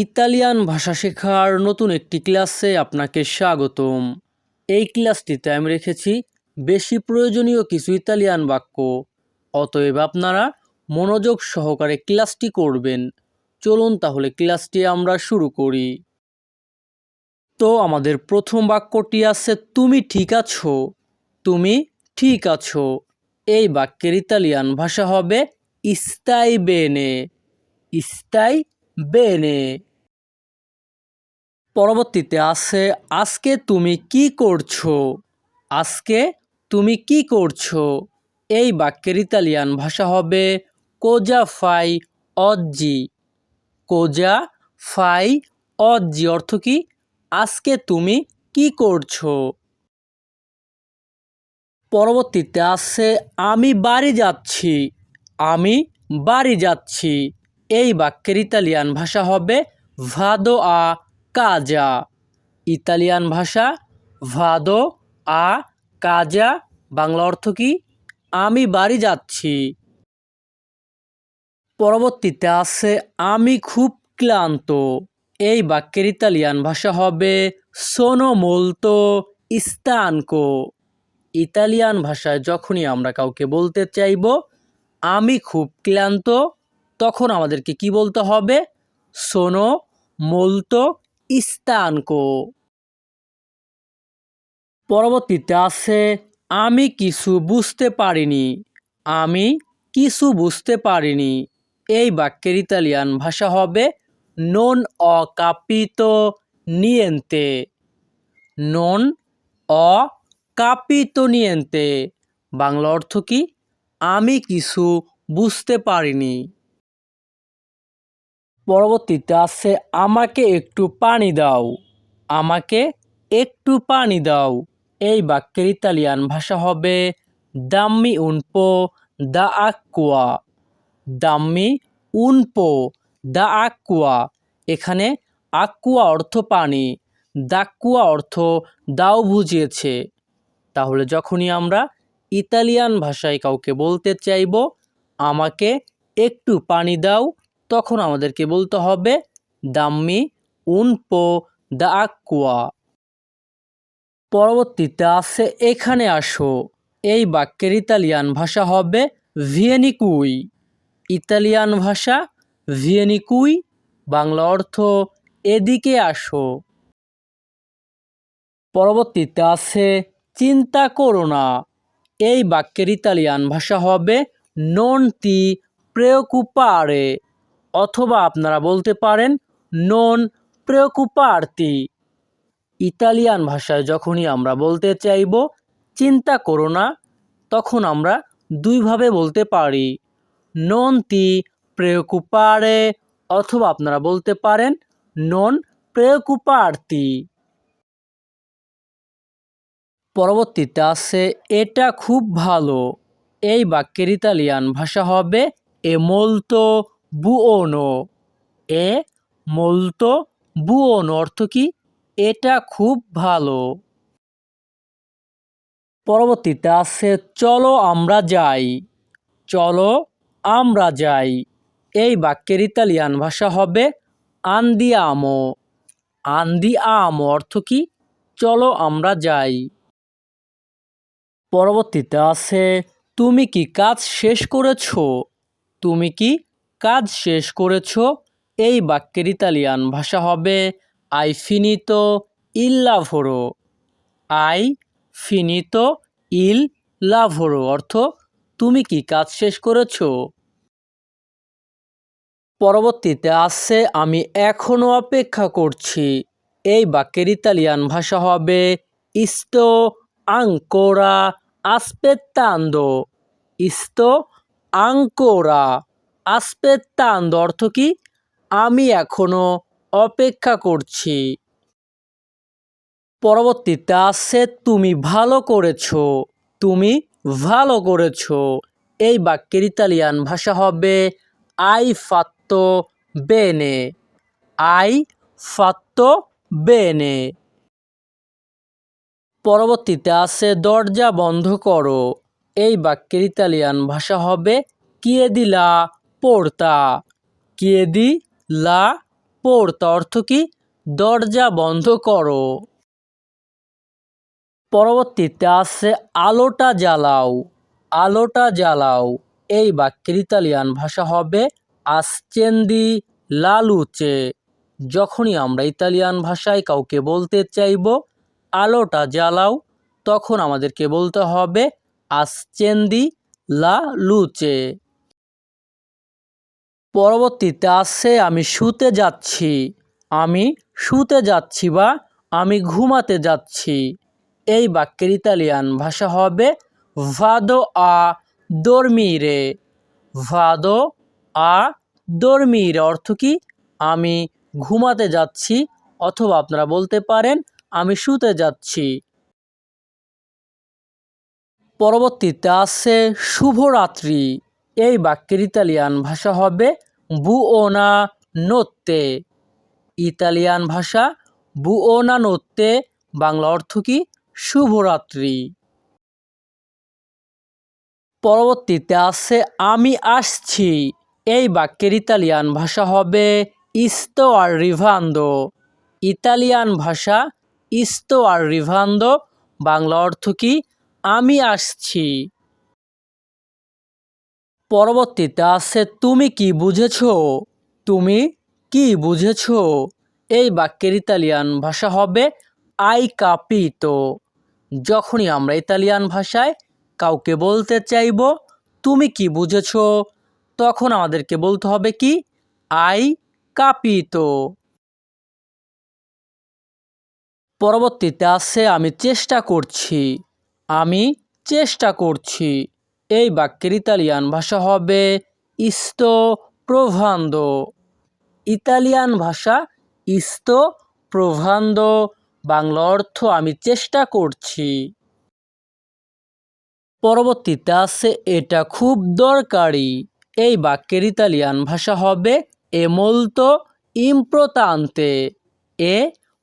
Italian ভাষা শেখার নতুন একটি ক্লাসে আপনাকে স্বাগতম। এই ক্লাসটিতে আমি রেখেছি বেশি প্রয়োজনীয় কিছু ইতালিয়ান বাক্য। অতএব আপনারা মনোযোগ সহকারে ক্লাসটি করবেন। চলুন তাহলে ক্লাসটি আমরা শুরু করি। তো আমাদের প্রথম বাক্যটি আছে, তুমি ঠিক আছো? তুমি ঠিক আছো। এই বাক্যের ইতালিয়ান ভাষা হবে, ইস্তাই বেনে। ইস্তাই বেনে। পরবর্তীতে আছে, আজকে তুমি কি করছ? আজকে তুমি কি করছ? এই বাক্যের ইতালিয়ান ভাষা হবে কোজা ফাই অজ্জি। কোজা ফাই অজ্জি অর্থ কি? আজকে তুমি কি করছ? পরবর্তীতে আছে, আমি বাড়ি যাচ্ছি। আমি বাড়ি যাচ্ছি। এই বাক্যের ইতালিয়ান ভাষা হবে ভাদো আ কাজা ইতালিয়ান ভাষা ভাদো আ কাজা বাংলা অর্থ কি? আমি বাড়ি যাচ্ছি পরবর্তীতে আছে আমি খুব ক্লান্ত এই বাক্যের ইতালিয়ান ভাষা হবে সোনো মোলতো ইস্তানকো ইতালিয়ান ভাষায় যখনই আমরা কাউকে বলতে চাইব, আমি খুব ক্লান্ত তখন আমাদেরকে কি বলতে হবে? সোনো মোলতো ইস্তানকো। পরবর্তীতে আছে, আমি কিছু বুঝতে পারিনি। আমি কিছু বুঝতে পারিনি। এই বাক্যের ইতালিয়ান ভাষা হবে নন অ কাপিতো নিয়েন্তে নন অ কাপিতো নিয়েন্তে বাংলা অর্থ কি? আমি কিছু বুঝতে পারিনি। পরবর্তীতে আছে, আমাকে একটু পানি দাও, আমাকে একটু পানি দাও। এই বাক্যের ইতালিয়ান ভাষা হবে, দাম্মি উনপো, দা আকুয়া। দাম্মি উনপো, দা আকুয়া। এখানে আকুয়া অর্থ পানি, দাকুয়া অর্থ দাও বুঝিয়েছে। তাহলে যখনই আমরা ইতালিয়ান ভাষায় কাউকে বলতে চাইব, আমাকে একটু পানি দাও তখন আমাদেরকে বলতে হবে, দাম্মি উনপো দা আকুয়া। পরবর্তীতে আছে, এখানে আসো। এই বাক্যের ইতালিয়ান ভাষা হবে ভিয়েনিকুই ইতালিয়ান ভাষা ভিয়েনিকুই বাংলা অর্থ, এদিকে আসো। পরবর্তীতে আছে, চিন্তা করো না। এই বাক্যের ইতালিয়ান ভাষা হবে নন তি প্রেওকুপারে অথবা আপনারা বলতে পারেন নন প্রেওকুপারতি ইতালিয়ান ভাষায় যখনই আমরা বলতে চাইব, চিন্তা করো না, তখন আমরা দুইভাবে বলতে পারি। নন তি প্রেওকুপারে অথবা আপনারা বলতে পারেন নন প্রেওকুপারতি পরবর্তীতে আছে, এটা খুব ভালো। এই বাক্যের ইতালিয়ান ভাষা হবে, এ মোলতো বুওনো। এ, মোলতো, বুওনো অর্থ কি? এটা খুব ভালো। পরবর্তীতে আছে, চলো আমরা যাই। চলো আমরা যাই। এই বাক্যের ইতালিয়ান ভাষা হবে আন্দি আমো আন্দিয়ামো। আন্দিয়ামো অর্থ কি? চলো আমরা যাই। পরবর্তীতে আছে, তুমি কি কাজ শেষ করেছ? তুমি কি কাজ শেষ করেছ, এই বাক্যের ইতালিয়ান ভাষা হবে, আই ফিনিতো ইল লাভোরো। আই ফিনিতো ইল লাভোরো অর্থ, তুমি কি কাজ শেষ করেছ? পরবর্তীতে আসছে আমি এখনও অপেক্ষা করছি। এই বাক্যের ইতালিয়ান ভাষা হবে, ইস্তো আঙ্কোরা আসপেত্তান্দো। ইস্তো আঙ্কোরা। আসপেত্তান্দো অর্থ কি? আমি এখনও অপেক্ষা করছি। পরবর্তীতে আসছে তুমি ভালো করেছ, তুমি ভালো করেছ। এই বাক্যের ইতালিয়ান ভাষা হবে, আই ফাত্তো বেনে। আই ফাত্তো বেনে। পরবর্তীতে আছে, দরজা বন্ধ করো। এই বাক্যের ইতালিয়ান ভাষা হবে কিয়েদি লা পোর্তা। কিয়েদি লা পোর্তা অর্থ কি? দরজা বন্ধ করো। পরবর্তীতে আছে আলোটা জ্বালাও। আলোটা জ্বালাও। এই বাক্যের ইতালিয়ান ভাষা হবে আসচেন্দি লালুচে যখনই আমরা ইতালিয়ান ভাষায় কাউকে বলতে চাইব, আলোটা জ্বালাও, তখন আমাদেরকে বলতে হবে আসচেন্দি লা লুচে। পরবর্তীতে আসছে আমি শুতে যাচ্ছি। আমি শুতে যাচ্ছি বা আমি ঘুমাতে যাচ্ছি। এই বাক্যের ইতালিয়ান ভাষা হবে ভাদো আ দর্মিরে ভাদো আ দর্মিরে অর্থ কি? আমি ঘুমাতে যাচ্ছি, অথবা আপনারা বলতে পারেন, আমি শুতে যাচ্ছি। পরবর্তীতে আছে শুভরাত্রি। এই বাক্যের ইতালিয়ান ভাষা হবে বুওনা নোত্তে। ইতালিয়ান ভাষা বুওনা নোত্তে, বাংলা অর্থ কি? শুভরাত্রি। পরবর্তীতে আছে, আমি আসছি। এই বাক্যের ইতালিয়ান ভাষা হবে ইস্তো আর রিভান্দো। ইতালিয়ান ভাষা ইস্তো আর রিভান্দো, বাংলা অর্থ কি? আমি আসছি। পরবর্তীতে আছে, তুমি কি বুঝেছ? তুমি কি বুঝেছ? এই বাক্যের ইতালিয়ান ভাষা হবে, আই কাপিতো যখনই আমরা ইতালিয়ান ভাষায় কাউকে বলতে চাইব, তুমি কি বুঝেছ? তখন আমাদেরকে বলতে হবে কি? আই কাপিতো পরবর্তীতে আছে, আমি চেষ্টা করছি। আমি চেষ্টা করছি। এই বাক্যের ইতালিয়ান ভাষা হবে ইস্তো প্রভান্দো। ইতালিয়ান ভাষা ইস্তো প্রভান্দ, বাংলা অর্থ আমি চেষ্টা করছি। পরবর্তীতে আছে এটা খুব দরকারি। এই বাক্যের ইতালিয়ান ভাষা হবে এ মোলতো ইমপ্রতান্তে এ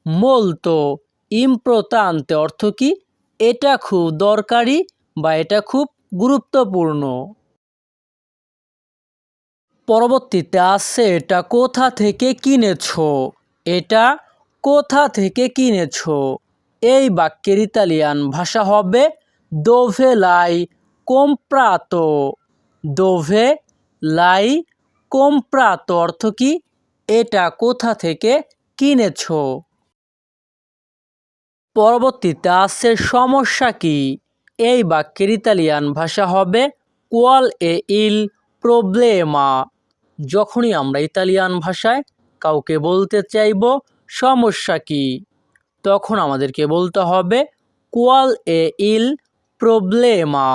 মোলতো ইমপ্রতান্তে অর্থ কি? এটা খুব দরকারি বা এটা খুব গুরুত্বপূর্ণ। পরবর্তীতে আছে, এটা কোথা থেকে কিনেছো? এটা কোথা থেকে কিনেছো? এই বাক্যের ইতালিয়ান ভাষা হবে, দোভে লাই কোম্প্রাতো। দোভে লাই কোম্প্রাতো অর্থ কি? এটা কোথা থেকে কিনেছো? পরবর্তীতে আছে, সমস্যা কি? এই বাক্যের ইতালিয়ান ভাষা হবে কোয়াল এ ইল প্রবলেমা যখনই আমরা ইতালিয়ান ভাষায় কাউকে বলতে চাইব, সমস্যা কি? তখন আমাদেরকে বলতে হবে কোয়াল এ ইল প্রবলেমা